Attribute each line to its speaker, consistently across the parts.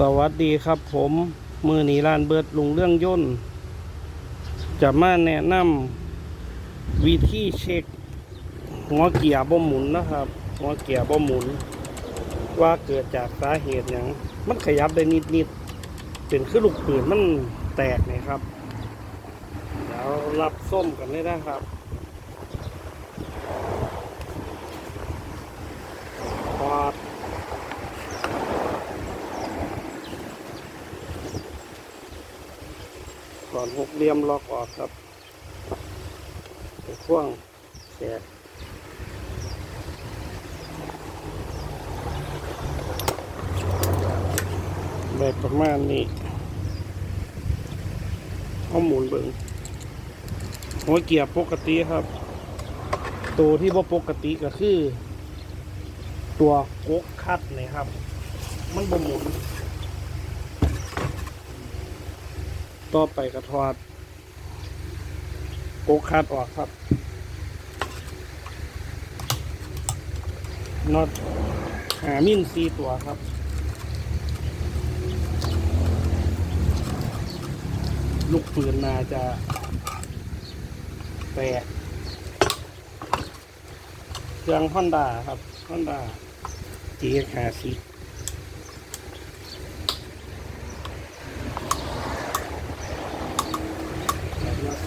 Speaker 1: สวัสดีครับผมมือนีร้านเบิดลุงเรื่องย่นจะมาแนะนำวิธีเช็คหัวเกียร์บ่หมุนนะครับหัวเกียร์บ่หมุน ว่าเกิดจากสาเหตุอย่างมันขยับได้นิดๆเป็นคือลูกปืนมันแตกนะครับเดี๋ยวรับส้มกันเลยนะครับพอด ก่อนหกเหลี่ยมล็อกออกครับไปพ่วงแสกแบบประมาณนี้เอมุนเบิงหัวเกียร์ปกติครับ ตัวที่บ่าปกติก็คือ ตัวกกคัดนี่ครับ มันบ่หมุน ต่อไปกระทอดโกคัดออกครับน็อตหามินซีตัวครับลูกปืนนาจะแตกเครื่องฮอนด้าครับฮอนด้าจีหาซีแล้วซีตัวออกครับ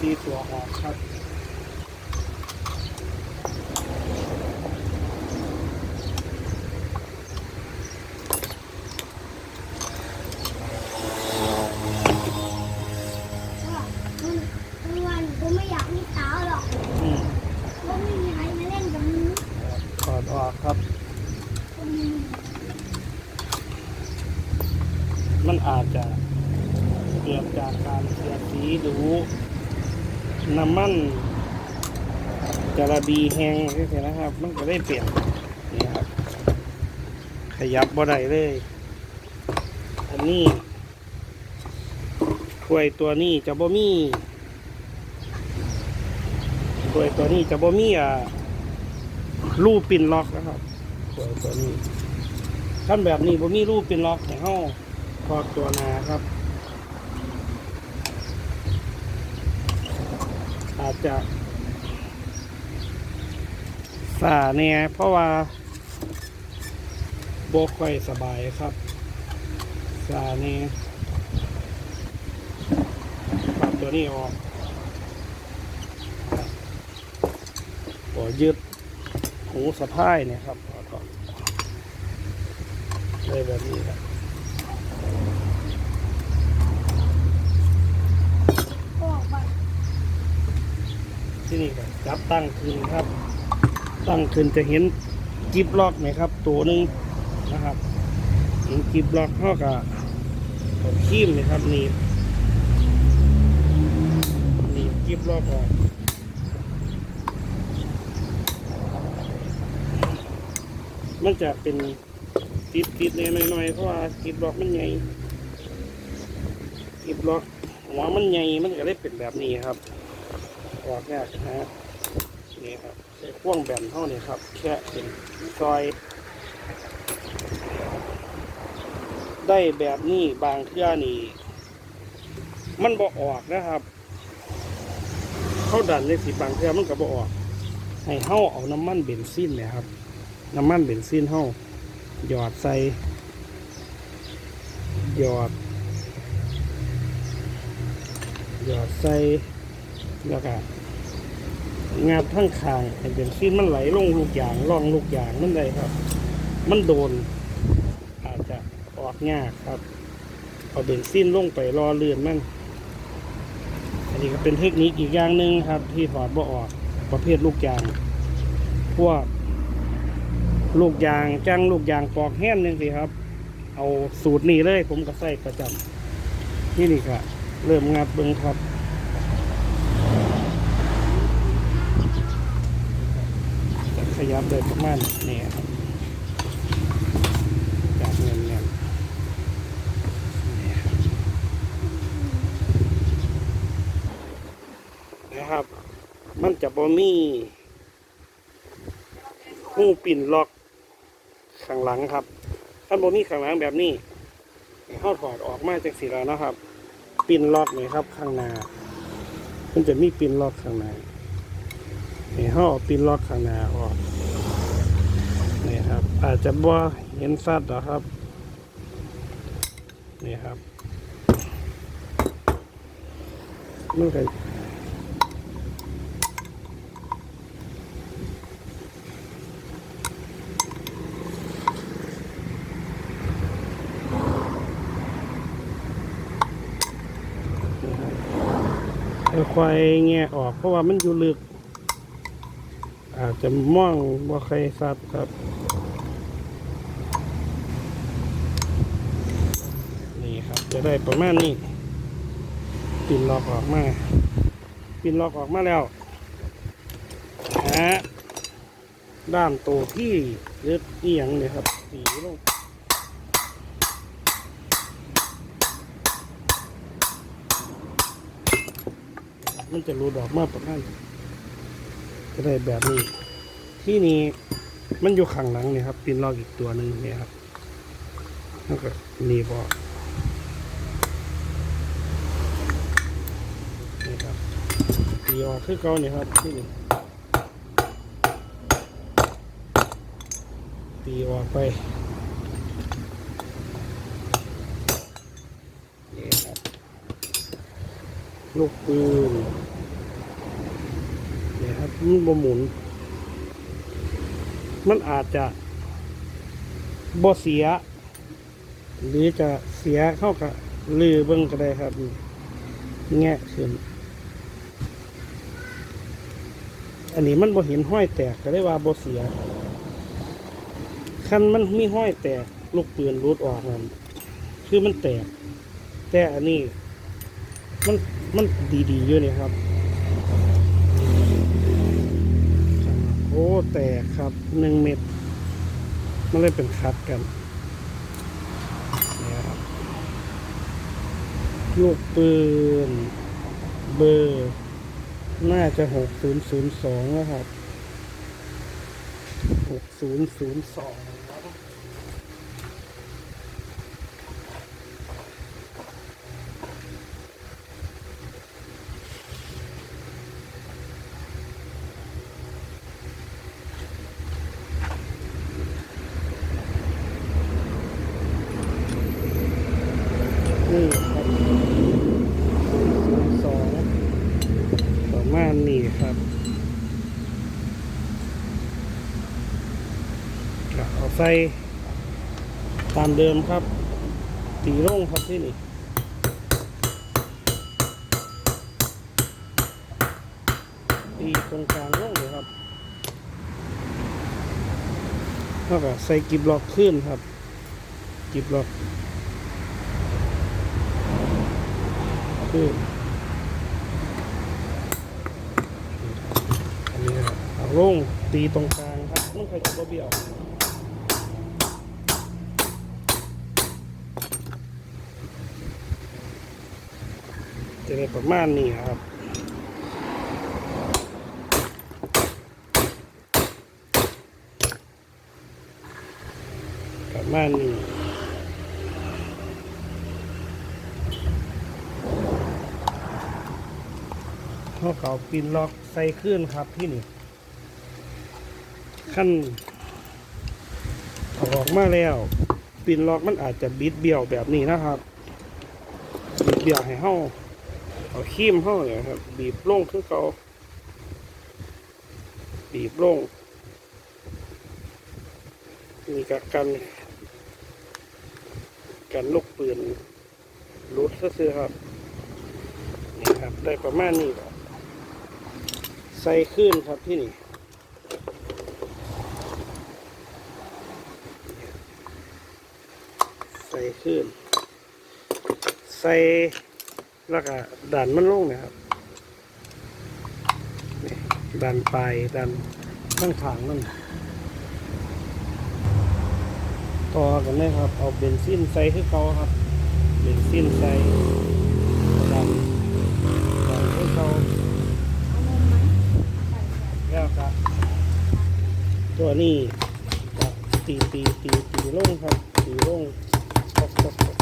Speaker 2: ทุกวันกูไม่อยากมีสาวหรอก
Speaker 1: อืม
Speaker 2: เพราะไม่มีใครมาเล่นกับมึง
Speaker 1: ถอดออกครับมันอาจจะเกิดจากการเสียดสีหรือ น้ำมันจระดีแห้งใช่ไหมนะครับ มันก็ได้เปลี่ยนนี่ครับ ขยับบ่ได้เลย อันนี้ถ้วยตัวนี้จะบ่มีถ้วยตัวนี้จะบ่มีอะรูปปินล็อกนะครับถ้วยตัวนี้ขั้นแบบนี้บ่มีรูปปินล็อกให้เฮาถอตัวนาครับ อาจจะสาเนี่ยเพราะว่าโบค่อยสบายครับสาเนี่ยปรับตัวนี้ออกขอยึดหูสะพายเนี่ยครับกก่อนเลยแบบนี้ครับ
Speaker 2: ออกไป
Speaker 1: ที่นี่ก็จับตั้งคืนครับ ตั้งคืนจะเห็นกิบล็อกไหมครับ ตัวหนึ่งนะครับเห็นกิบล็อกเท่ากับเอาคีมนะครับนี่นี่กิบล็อกออกมันจะเป็นติดติดๆหน่อยๆเพราะว่ากิบล็อกมันใหญ่กิบล็อกหัวมันใหญ่มันก็เลยเป็นแบบนี้ครับ ออกยากนะฮะนี่ครับใช้พ่วงแบนเท่านี้ครับ แค่เป็นซอย ได้แบบนี้บางเทื่อนี่มันบ่ออกนะครับเขาดันเลยสิบางเทื่อมันก็บ่ออกให้เฮาเอาน้ำมันเบนซินเนี่ยครับ น้ำมันเบนซินเฮาหยอดใส่หยอดหยอดใส่แล้วก็ งัดทั้งคางให้เป็นซีนมันไหลลงลูกยางล่องลูกยางนั่นเลยครับ มันโดน อาจจะออกยากครับเอาเบนซินลงไปรอเลื่อนมันอันนี้ก็เป็นเทคนิคอีกอย่างหนึ่งครับ ที่ถอดบ่ออกประเภทลูกยาง พวก ลูกยางจังลูกยางปอกแห้งนึงสิครับ เอาสูตรนี้เลยผมก็ใส่ประจำที่นี่ครับเริ่มงัดเบิ้งครับ จะ ขยับเลยประมาณนี้ครับจากเงินเงินนี่ครับนะครับ มันจะบ่มีหูปิ่นล็อกข้างหลังครับถ้านบ่มีข้างหลังแบบนี้เข้าถอดออกมาจากสีแล้วนะครับ ปินล็อกนี่ครับข้างหน้ามันจะมีปินล็อกข้างในนี่ เขาเอปินล็อกข้างหน้าออกนี่ครับ อาจจะบ่เห็นสัตว์หรอครับ นี่ครับมันก็ค่อยแงะออกเพราะว่ามันอยู่ลึก อาจจะมองบ่ใครสัตว์ครับ นี่ครับ จะได้ประมาณนี้ปินล็อกออกมาปินล็อกออกมาแล้วฮะด้ามตัวที่เลือดเอียงเนี่ยครับ สีลงมันจะรูดออกมาประมาณนี้ จะได้แบบนี้ ที่นี้มันอยู่ข้างหลังเนี่ยครับปินลอกอีกตัวหนึ่งเนี่ยครับแล้วก็นีบออนี่ครับตีออกคือเก่านี่ครับที่นี่ตีออกไปนี่ครับลูกปืน มันบ่หมุน มันอาจจะบ่เสีย หรือจะเสียเข้ากับลือเบิ้งก็ได้ครับแงะขึ้น อันนี้มันบ่เห็นห้อยแตกก็ได้ว่าบ่เสียคันมันมีห้อยแตกลูกปืนรูดออกนั่นคือมันแตก แต่อันนี้ มันมันดีๆอยู่นี่ครับ อ้แตกครับหนึ่งเม็ดมันเลยเป็นคัดกันนี่ครับลูกปืน เบอร์ น่าจะหกศูนย์ศูนย์สองนะครับหกศูนย์ศูนย์สองนี่ครับศูนย์สองประมาณนี้ครับก็เอา ใส่ตามเดิมครับ ตีร่งครับที่นี่ตีตรงกลางร่งเลยครับแล้วก็ใส่กิบล็อกขึ้นครับกิบล็อกขึ้นอันนี้ครับเอาลงตีตรงกลางครับมันเคยจะบ่เบี้ยว จะได้ประมาณนี้ครับประมาณนี้เขาเก่าปินล็อกใส่ขึ้นครับที่นี่ขั้นออกมาแล้วปินล็อกมันอาจจะบิดเบี้ยวแบบนี้นะครับบิดเบี้ยวให้เฮา เอาขีมเฮาเนี่ยครับ บีบลงคือเก่าบีบลงมีกักันกันลูกปืนรูดซื่อครับนี่ครับ ได้ประมาณนี้ครับใส่ขึ้นครับที่นี่ใส่ขึ้น ใส่ แล้วก็ดันมันลงเนะครับนี่ดันปลายดันข้างขางนั่นต่อกันเลยครับ เอาเบนซินใส่คือเก่าครับ เบนซินใส่ดันดันคือเก่าแล้วก็ตัวนี้ก็ตีตีตีตีลงครับ ตีลงตกตกตก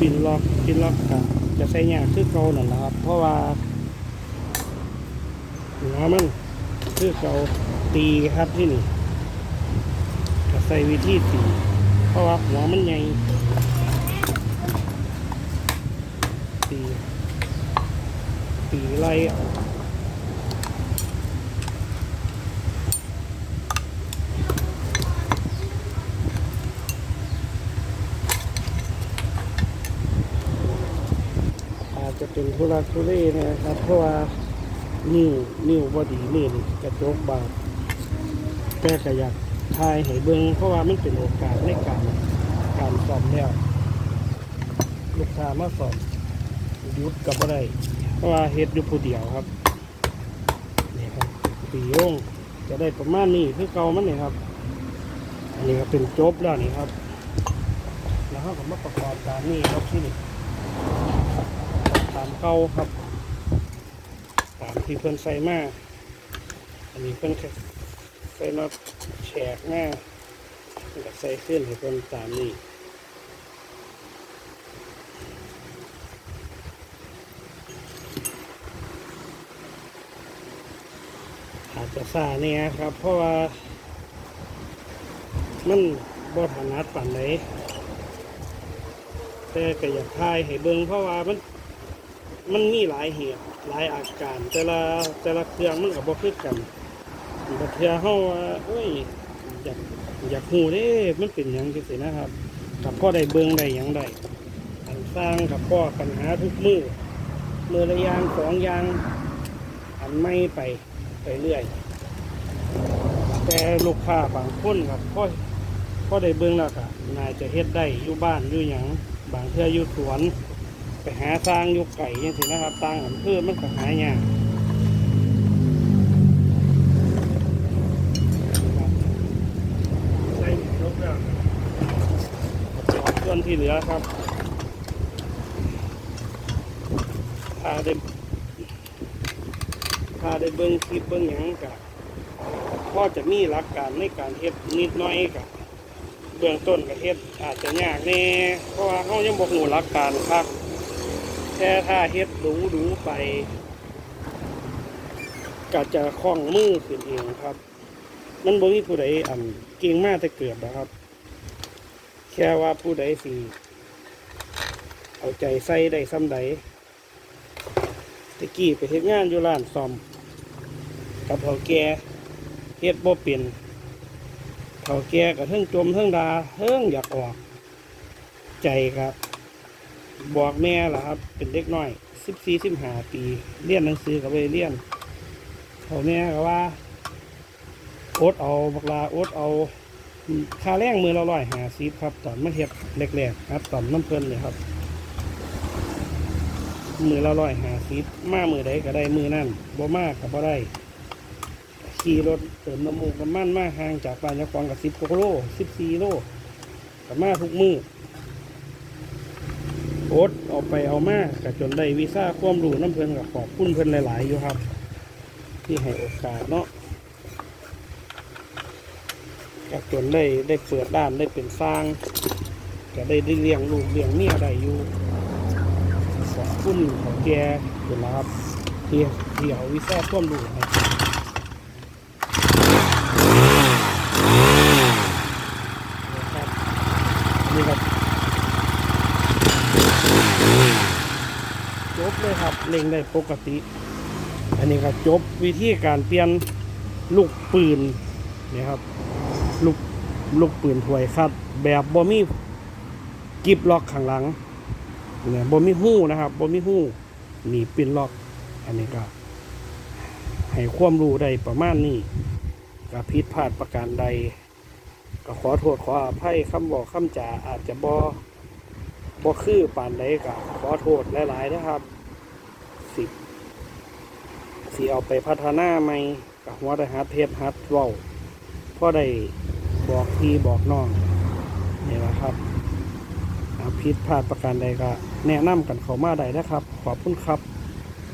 Speaker 1: ปินล็ อกปินล็อกก็จะใส่ยากคือเก่านั่นแหละครับเพราะว่าหัวมันคือเก่าตีครับที่นี่จะใส่วิธีตีเพราะว่าหัวมันใหญ่ตีตีไล่เอาอา จนทุลักทุเลนะครับ เพราะว่านิ้วนิ้วบอดีมือนี่กระจกบาดแต่ก็อยากทายให้เบิงเพราะว่ามันเป็นโอกาสในการการสอบแล้ว ลูกค้ามาสอบยุดกับอะไรเพราะว่าเฮ็ดอยู่ผู้เดียวครับนี่ครับปีโล่งจะได้ประมาณนี้คือเก่ามันนี่ครับ อันนี้ก็เป็นจบแล้วนี่ครับ แล้วเราก็มาประกอบตามนี่ครับที่นี่ามเก่าครับตามที่เพิ่อนใส่มาอันนี้เพิ่อนใส่น็อตแฉกหน้าแล้วก็ใส่ขึ้นให้เพิ่อนตามนี้อาจจะซาเนี่ยครับ เพราะว่ามันบ่ถนัดปานไหนแต่ก็อยากทายให้เบิ่งเพราะว่ามัน มันมีหลายเหตุหลายอาการ แต่ละแต่ละเครื่องมันก็บ่คือกันบางเทื่อเฮาว่าโอ้ยอยากอยากฮู้เด้มันเป็นหยังจังซี่นะครับกับพ่อได้เบิ่งได้หยังได้อันสร้างกับพ่อปัญหาทุกมือมือละยางสองยางอันไม่ไปไปเรื่อย แต่ลูกค้าบางคนครับพ่อพ่อได้เบิ่งแล้วก็น่าจะเฮ็ดได้อยู่บ้านอยู่หยังบางเทื่ออยู่สวน ไปหาสร้างยู่ไก่ยังสินะครับต่างอำเภอมันก็หายากใส่ยกแล้วส่วนที่เหลือครับถ้าได้ถ้าได้เบิ้งคลิปเบิ้งหยังกะพ่อจะมีหลักการในการเฮ็ดนิดน้อยกะเบื้องต้นก็เฮ็ดอาจจะยากแน่เพราะว่าเขายังบอกหนูหลักการครับ แต่ถ้าเฮ็ดดูดูไปก็จะคล่องมือขึ้นเองครับ มันบ่มีผู้ใดอันเก่งมากแต่เกิดนะครับ แค่ว่าผู้ใดสิเอาใจใส่ได้ซ้ำใดตะกี้ไปเฮ็ดงานอยู่ร้านซ่อม กับเฒ่าแก่เฮ็ดบ่เป็นเฒ่าแก่ก็เทิงจมเทิงดาเทิงอยากออก ใจครับ บอกแม่ล่ะครับ เป็นเด็กน้อยสิบสี่สิบห้าปีเรียนหนังสือกับไปเรียนเขาแม่ก็ว่าโอ๊ตเอาบักลาโอ๊ตเอาค่าแรงมือละร้อยหาสิบครับตอนมันเฮ็ดแรกๆครับตอนน้ำเพลินเลยครับ มือละร้อยหาสิบมามือใดก็ได้มือนั่นบ่มากกับบ่ได้ขี่รถเติมน้ำมูกน้ำมันมาห่างจากบ้านยาควางกับสิบโลสิบสี่โลกับมาทุกมือ อ๊ตเอาไปเอามาก็จนได้วีซ่าความรู้น้ำเพลินกับขอบคุณเพลินหลาย ๆ อยู่ครับ ที่ให้โอกาสเนาะก็จนได้ได้เปิดด้านได้เป็นสร้างก็ได้ได้เลี้ยงลูกเลี้ยงเมียได้อยู่ขอบคุณของแกอยู่แล้วครับที่ที่เอาวีซ่าความรู้นะครับนี่ครับ จบ เล็งได้ปกติ อันนี้ครับจบวิธีการเปลี่ยนลูกปืนนี่ครับลูกลูกปืนถวยครับแบบบอมี่กิบล็อกข้างหลังเนี่ยบอมี่หู้นะครับบอมี่หู้หนีปินล็อก อันนี้ก็ให้ความรู้ได้ประมาณนี้ก็ผิดพลาดประการใด ก็ขอโทษขออภัยคำบอกคำจ่าอาจจะบอบ่คือปานใดก็ขอโทษหลายๆนะครับ สีเอาไปพัฒนาใหม่กับหัวได้ฮัดเทศฮัดเว้าพ่อได้บอกพี่บอกน้องนี่แหละครับอาผิดพลาดประการใดก็แนะนำกันเขามาได้นะครับ ขอบคุณครับ